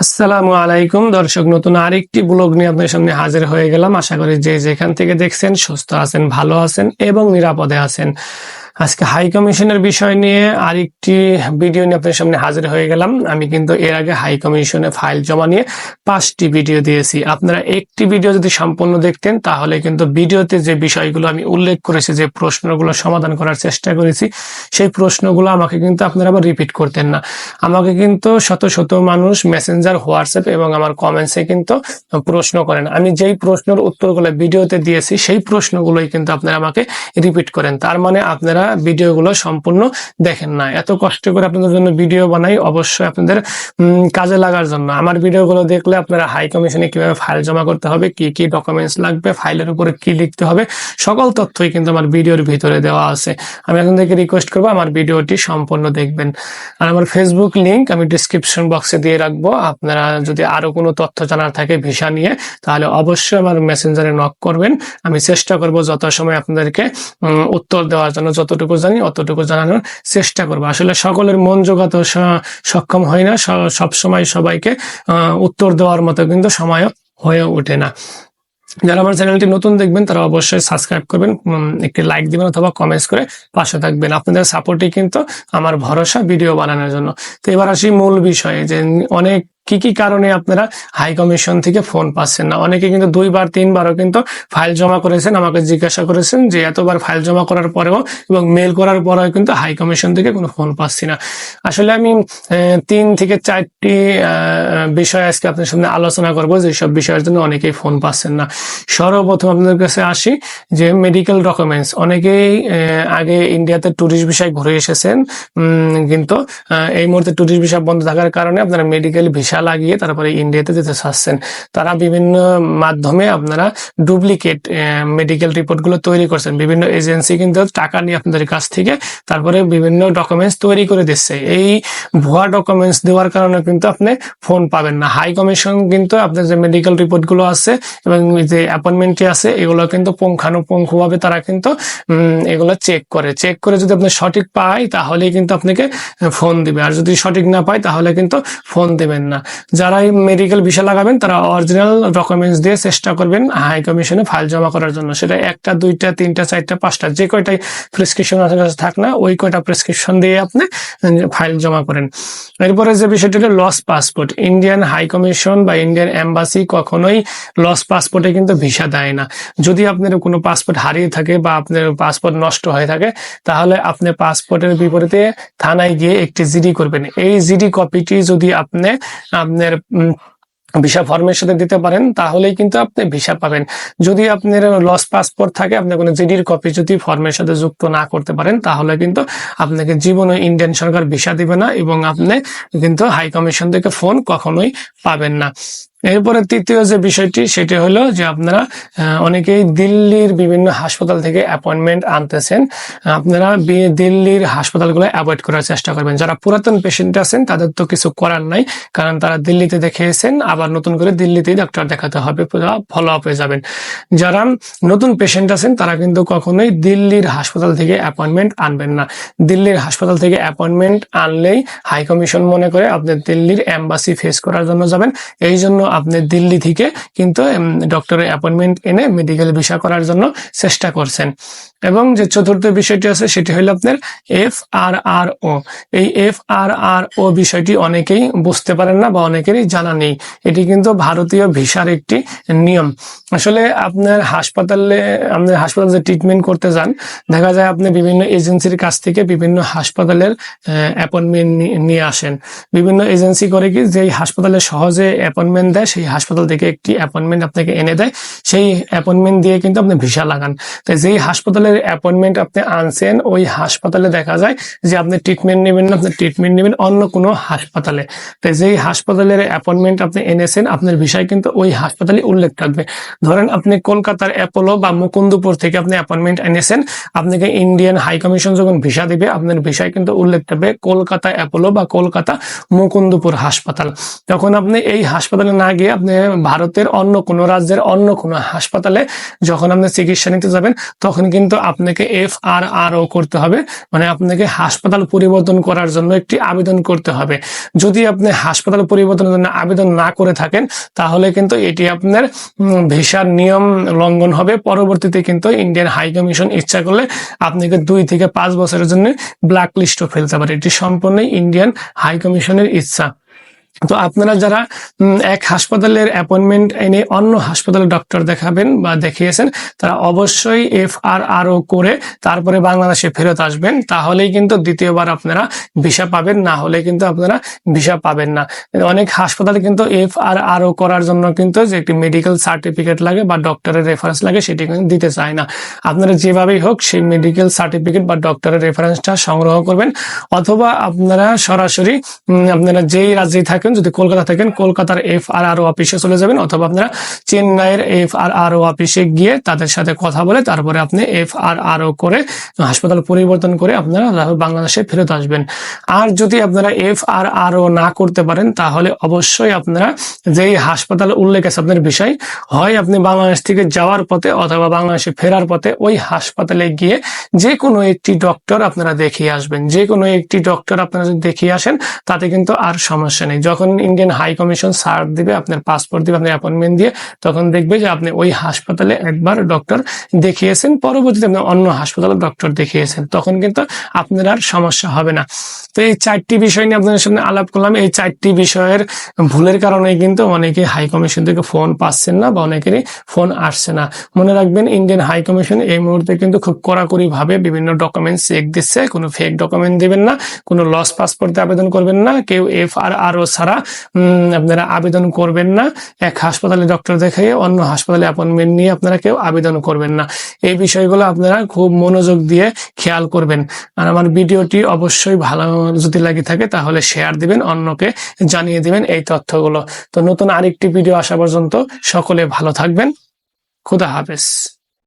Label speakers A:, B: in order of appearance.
A: আসসালামু আলাইকুম, দর্শক, নতুন আরেকটি ব্লগ নিয়ে আপনার সামনে হাজির হয়ে গেলাম। আশা করি যে যেখান থেকে দেখছেন, সুস্থ আছেন, ভালো আছেন এবং নিরাপদে আছেন। আজকে হাই কমিশনের বিষয় নিয়ে আরেকটি ভিডিও নিয়ে আপনার সামনে হাজির হয়ে গেলাম। আমি কিন্তু এর আগে হাই কমিশনে ফাইল জমা নিয়ে পাঁচটি ভিডিও দিয়েছি। আপনারা একটি ভিডিও যদি সম্পূর্ণ দেখতেন, তাহলে কিন্তু ভিডিওতে যে বিষয়গুলো আমি উল্লেখ করেছি, যে প্রশ্নগুলো সমাধান করার চেষ্টা করেছি, সেই প্রশ্নগুলো আমাকে কিন্তু আপনারা আবার রিপিট করতেন না। আমাকে কিন্তু শত শত মানুষ মেসেঞ্জার হোয়াটসঅ্যাপ এবং আমার কমেন্টসে কিন্তু প্রশ্ন করেন। আমি যেই প্রশ্নের উত্তরগুলো ভিডিওতে দিয়েছি, সেই প্রশ্নগুলোই কিন্তু আপনারা আমাকে রিপিট করেন। তার মানে আপনারা ভিডিওগুলো সম্পূর্ণ দেখেন না। এত কষ্ট করে আপনাদের জন্য ভিডিও বানাই অবশ্যই আপনাদের কাজে লাগার জন্য। আমার ভিডিওগুলো দেখলে আপনারা হাই কমিশনে কীভাবে ফাইল জমা করতে হবে কি কি ডকুমেন্টস লাগবে ফাইলের উপরে কি লিখতে হবে সকল তথ্যই কিন্তু আমার ভিডিওর ভিতরে দেওয়া আছে। আমি থেকে রিকোয়েস্ট করব আমার ভিডিওটি সম্পূর্ণ দেখবেন। আর আমার ফেসবুক লিংক আমি ডিসক্রিপশন বক্সে দিয়ে রাখব। আপনারা যদি আরও কোনো তথ্য জানার থাকে ভিসা নিয়ে তাহলে অবশ্যই আমার মেসেঞ্জারে নক করবেন। আমি চেষ্টা করব যথাসময় আপনাদেরকে উম, উত্তর দেওয়ার জন্য যতটুকু জানি, অতটুকু জানানোর চেষ্টা করব। আসলে সকলের মন জোগাতে সক্ষম হয় না। সব সময় সবাইকে উত্তর দেওয়ার মতো কিন্তু সময়ও হয়ে ওঠে না। যারা আমার চ্যানেলটি নতুন দেখবেন, তারা অবশ্যই সাবস্ক্রাইব করবেন একটি লাইক দিবেন অথবা কমেন্টস করে পাশে থাকবেন। আপনাদের সাপোর্টই কিন্তু আমার ভরসা ভিডিও বানানোর জন্য। তো এবার আসি মূল বিষয়ে, যে অনেক কি কি কারণে আপনারা হাই কমিশন থেকে ফোন পাচ্ছেন না? অনেকে কিন্তু দুইবার, তিনবারও কিন্তু ফাইল জমা করেছেন, আমাকে জিজ্ঞাসা করেছেন যে এতবার ফাইল জমা করার পরেও এবং মেল করার পরেও কিন্তু হাই কমিশন থেকে কোনো ফোন পাচ্ছি না। আসলে আমি তিন থেকে চারটি বিষয় আজকে আপনার সামনে আলোচনা করব যেসব বিষয়ের জন্য অনেকেই ফোন পাচ্ছেন না। সর্বপ্রথম আপনাদের কাছে আসি যে মেডিকেল ডকুমেন্টস অনেকেই আগে ইন্ডিয়াতে ট্যুরিস্ট বিষয় ঘুরে এসেছেন কিন্তু এই মুহূর্তে ট্যুরিস্ট ভিসা বন্ধ থাকার কারণে আপনারা মেডিকেল ভিসা লাগিয়ে তারপরে ইন্ডিয়াতে যেতে চাচ্ছেন। তারা বিভিন্ন মাধ্যমে আপনারা ডুপ্লিকেট মেডিকেল রিপোর্টগুলো তৈরি করছেন। বিভিন্ন এজেন্সি কিন্তু টাকা নিয়ে আপনাদের কাছ থেকে তারপরে বিভিন্ন ডকুমেন্টস তৈরি করে দিচ্ছে। এই ভুয়া ডকুমেন্টস দেওয়ার কারণে কিন্তু আপনি ফোন পাবেন না। হাই কমিশন কিন্তু আপনার যে মেডিকেল রিপোর্টগুলো আছে এবং যে অ্যাপয়েন্টমেন্টটি আছে, এগুলো কিন্তু পুঙ্খানুপুঙ্খ ভাবে তারা কিন্তু এগুলো চেক করে। চেক করে যদি আপনি সঠিক পায় তাহলে কিন্তু আপনাকে ফোন দিবে। আর যদি সঠিক না পায়, তাহলে কিন্তু ফোন দেবেন না। যারা মেডিকেল ভিসা লাগাবেন, তারা অরিজিনাল ডকুমেন্টস দিয়ে চেষ্টা করবেন হাই কমিশনে ফাইল জমা করার জন্য। সেটা একটা, দুইটা, তিনটা, চারটা, পাঁচটা, যে কয়টাই প্রেসক্রিপশন আপনার কাছে থাক না, ওই কয়টা প্রেসক্রিপশন দিয়ে আপনি ফাইল জমা করেন। এরপরে যে বিষয়টি হলো loss passport Indian high commission বা ইন্ডিয়ান এম্বাসি কখনোই লস পাসপোর্টে কিন্তু ভিসা দেয় না। যদি আপনার কোনো পাসপোর্ট হারিয়ে থাকে বা আপনার পাসপোর্ট নষ্ট হয়ে থাকে, তাহলে আপনি পাসপোর্টের বিপরীতে থানায় গিয়ে একটি জিডি করবেন। এই জিডি কপিটি যদি আপনি আপনার ভিসা ফর্মের সাথে দিতে পারেন, তাহলেই কিন্তু আপনি ভিসা পাবেন। যদি আপনার লস পাসপোর্ট থাকে, আপনি কোনো জিডির কপি যদি ফর্মের সাথে যুক্ত না করতে পারেন, তাহলে কিন্তু আপনাকে জীবনে ইন্ডিয়ান সরকার ভিসা দিবে না এবং আপনি কিন্তু হাই কমিশন থেকে ফোন কখনোই পাবেন না। এরপরে তৃতীয় যে বিষয়টি, সেটি হলো যে আপনারা অনেকেই দিল্লির বিভিন্ন হাসপাতাল থেকে অ্যাপয়েন্টমেন্ট আনতেছেন। আপনারা দিল্লির হাসপাতালগুলো অ্যাভয়েড করার চেষ্টা করবেন। যারা পুরাতন পেশেন্ট আছেন, তাদের তো কিছু করার নাই, কারণ তারা দিল্লিতে দেখিয়েছেন, আবার নতুন করে দিল্লিতেই ডাক্তার দেখাতে হবে ফলো আপ হয়ে যাবেন। যারা নতুন পেশেন্ট আছেন, তারা কিন্তু কখনোই দিল্লির হাসপাতাল থেকে অ্যাপয়েন্টমেন্ট আনবেন না। দিল্লির হাসপাতাল থেকে অ্যাপয়েন্টমেন্ট আনলেই হাই কমিশন মনে করে আপনি দিল্লির এম্বাসি ফেস করার জন্য যাবেন। এই জন্য আপনি দিল্লি থেকে কিন্তু ডক্টরের অ্যাপয়েন্টমেন্ট এনে মেডিকেল ভিসা করার জন্য চেষ্টা করছেন। এবং যে চতুর্থ বিষয়টি আছে, সেটি হলো আপনার এফ আর আর ও এই এফ আর আর ও বিষয়টি অনেকেই বুঝতে পারেন না বা অনেকেরই জানা নেই। এটি কিন্তু ভারতীয় ভিসার একটি নিয়ম। আসলে আপনার হাসপাতালে আপনার হাসপাতালে ট্রিটমেন্ট করতে যান, দেখা যায় আপনি বিভিন্ন এজেন্সির কাছ থেকে বিভিন্ন হাসপাতালের অ্যাপয়েন্টমেন্ট নিয়ে আসেন। বিভিন্ন এজেন্সি করে কি যে হাসপাতালে সহজে অ্যাপয়েন্টমেন্ট দেয়, সেই হাসপাতাল থেকে একটি অ্যাপয়েন্টমেন্ট আপনাকে এনে দেয়। সেই অ্যাপয়েন্টমেন্ট দিয়ে কিন্তু আপনি ভিসা লাগান। তাই যেই হাসপাতালের অ্যাপয়েন্টমেন্ট আপনি আনছেন, ওই হাসপাতালে দেখা যায় যে আপনি ট্রিটমেন্ট নেবেন না, আপনি ট্রিটমেন্ট নেবেন অন্য কোনো হাসপাতালে। তাই যেই হাসপাতালের অ্যাপয়েন্টমেন্ট আপনি এনেছেন, আপনার বিষয় কিন্তু ওই হাসপাতালে উল্লেখ থাকবে। ধরেন আপনি কলকাতার অ্যাপোলো বা মুকুন্দপুর থেকে আপনি অ্যাপয়েন্টমেন্ট এনেছেন, আপনাকে ইন্ডিয়ান হাই কমিশন যখন ভিসা দিবে, আপনার বিষয় কিন্তু উল্লেখ থাকবে কলকাতা অ্যাপোলো বা কলকাতা মুকুন্দপুর হাসপাতাল। তখন আপনি এই হাসপাতালে না গিয়ে আপনি ভারতের অন্য কোনো রাজ্যের অন্য কোনো হাসপাতালে যখন আপনি চিকিৎসা নিতে যাবেন, তখন কিন্তু আপনাকে এফ আর আর ও করতে হবে। মানে আপনাকে হাসপাতাল পরিবর্তন করার জন্য একটি আবেদন করতে হবে। যদি আপনি হাসপাতাল পরিবর্তনের জন্য আবেদন না করে থাকেন, তাহলে কিন্তু এটি আপনার ভিসার নিয়ম লঙ্ঘন হবে। পরবর্তীতে কিন্তু ইন্ডিয়ান হাই কমিশন ইচ্ছা করলে আপনাকে দুই থেকে পাঁচ বছরের জন্য ব্ল্যাক লিস্টও ফেলতে পারে। এটি সম্পূর্ণ ইন্ডিয়ান হাই কমিশনের ইচ্ছা। তো আপনারা যারা এক হাসপাতালের অ্যাপয়েন্টমেন্ট এনে অন্য হাসপাতালে ডক্টর দেখাবেন বা দেখিয়েছেন, তারা অবশ্যই এফ আর আর ও করে তারপরে বাংলাদেশে ফেরত আসবেন। তাহলেই কিন্তু দ্বিতীয়বার আপনারা ভিসা পাবেন, না হলে কিন্তু আপনারা ভিসা পাবেন না। অনেক হাসপাতালে কিন্তু এফ আর করার জন্য কিন্তু যে একটি মেডিকেল সার্টিফিকেট লাগে বা ডক্টরের রেফারেন্স লাগে, সেটি কিন্তু দিতে চায় না। আপনারা যেভাবেই হোক সেই মেডিকেল সার্টিফিকেট বা ডক্টরের রেফারেন্সটা সংগ্রহ করবেন। অথবা আপনারা সরাসরি আপনারা যেই রাজ্যেই থাকেন যদি কলকাতা থাকেন, কলকাতার এফ আর আর অফিসে চলে যাবেন অথবা আপনারা চেন্নাইয়ের এফ আর আর অফিসে গিয়ে তাদের সাথে কথা বলে তারপরে আপনি এফ আর আর করে হাসপাতাল পরিবর্তন করে আপনারা বাংলাদেশে ফেরত আসবেন। আর যদি আপনারা এফ আর আর না করতে পারেন, তাহলে অবশ্যই আপনারা যেই হাসপাতাল উল্লেখ আছে আপনার বিষয়, হয় আপনি বাংলাদেশ থেকে যাওয়ার পথে অথবা বাংলাদেশে ফেরার পথে ওই হাসপাতালে গিয়ে যে কোনো একটি ডক্টর আপনারা দেখিয়ে আসবেন। যে কোনো একটি ডক্টর আপনারা যদি দেখিয়ে আসেন, তাতে কিন্তু আর সমস্যা নেই। যখন ইন্ডিয়ান হাই কমিশন সার্ট দিবে, আপনার পাসপোর্ট দিবে, আপনার অ্যাপয়েন্টমেন্ট দিয়ে, তখন দেখবে যে আপনি ওই হাসপাতালে একবার ডক্টর দেখিয়েছেন, পরবর্তীতে আপনি অন্য হাসপাতালে ডক্টর দেখিয়েছেন। তখন কিন্তু আপনার আর সমস্যা হবে না। তো এই চারটি বিষয় নিয়ে আপনাদের সামনে আলাপ করলাম। এই চারটি বিষয়ের ভুলের কারণে কিন্তু অনেকে হাই কমিশন থেকে ফোন পাচ্ছেন না বা অনেকেরই ফোন আসছে না। মনে রাখবেন ইন্ডিয়ান হাই কমিশন এই মুহূর্তে কিন্তু খুব কড়াকড়ি ভাবে বিভিন্ন ডকুমেন্ট চেক দিচ্ছে। কোনো ফেক ডকুমেন্ট দিবেন না, কোনো লস পাসপোর্টে আবেদন করবেন না, কেউ এফ আর আর ও ছাড়া আপনারা আবেদন করবেন না। এক হাসপাতালে ডক্টর দেখাইয়ে অন্য হাসপাতালে অ্যাপয়েন্টমেন্ট নিয়ে আপনারা কেউ আবেদন করবেন না। এই বিষয়গুলো আপনারা খুব মনোযোগ দিয়ে খেয়াল করবেন। আর আমার ভিডিওটি অবশ্যই ভালো যদি লাগে থাকে, তাহলে শেয়ার দিবেন, অন্যকে জানিয়ে দিবেন এই তথ্যগুলো। তো নতুন আরেকটি ভিডিও আসা পর্যন্ত সকলে ভালো থাকবেন। খুদা হাফেজ।